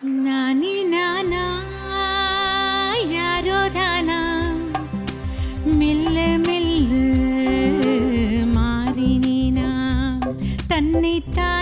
நானி நானா யாரோ தானா மெல்ல மெல்ல மாறினா தன்னைத்தான்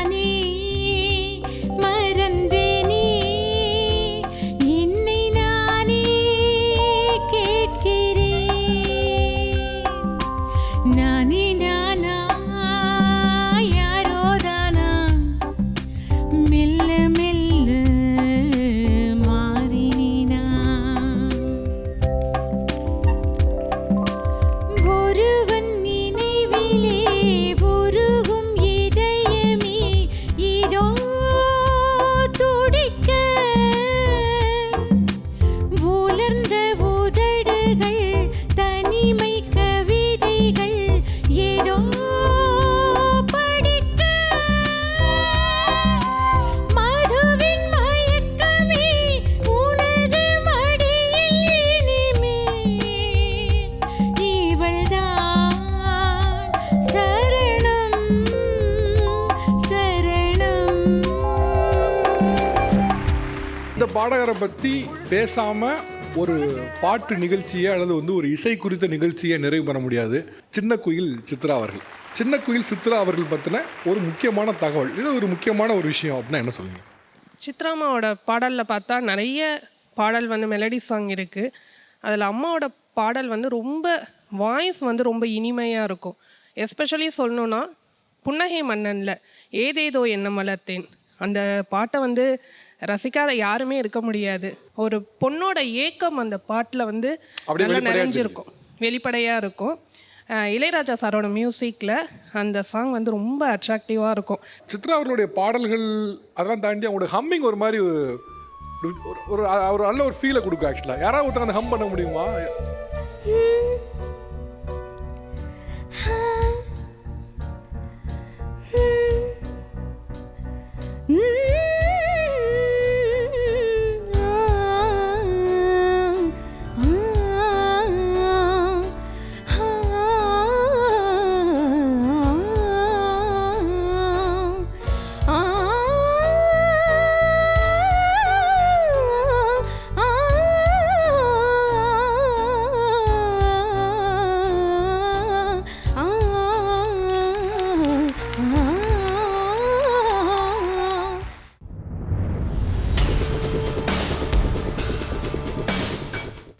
பாடகரை பற்றி பேசாம ஒரு பாட்டு நிகழ்ச்சியை அல்லது வந்து ஒரு இசை குறித்த நிகழ்ச்சியை நிறைவு பண்ண முடியாது. சின்ன குயில் சித்ரா அவர்கள். சின்ன குயில் சித்ரா அவர்கள் பற்றின ஒரு முக்கியமான தகவல். இது ஒரு முக்கியமான ஒரு விஷயம் அப்படின்னா என்ன சொல்லுங்க? சித்ராமாவோட பாடலில் பார்த்தா நிறைய பாடல் வந்து மெலடி சாங் இருக்குது அதில் அம்மாவோட பாடல் வந்து ரொம்ப வாய்ஸ் வந்து ரொம்ப இனிமையாக இருக்கும். எஸ்பெஷலி சொல்லணுன்னா புன்னகை மன்னனில் ஏதேதோ என்ன மலர்த்தேன் அந்த பாட்டை வந்து ரசிக்காத யாருமே இருக்க முடியாது. ஒரு பொண்ணோட ஏக்கம் அந்த பாட்டில் வந்து நல்லா நிறைஞ்சிருக்கும். வெளிப்படையாக இருக்கும். இளையராஜா சாரோட மியூசிக்கில் அந்த சாங் வந்து ரொம்ப அட்ராக்டிவாக இருக்கும். சித்ரா அவர்களுடைய பாடல்கள் அதெல்லாம் தாண்டி அவங்களோட ஹம்மிங் ஒரு மாதிரி ஒரு ஒரு நல்ல ஒரு ஃபீலை கொடுக்கும் ஆக்சுவலாக யாராவது ஒருத்தங்க ஹம் பண்ண முடியுமா?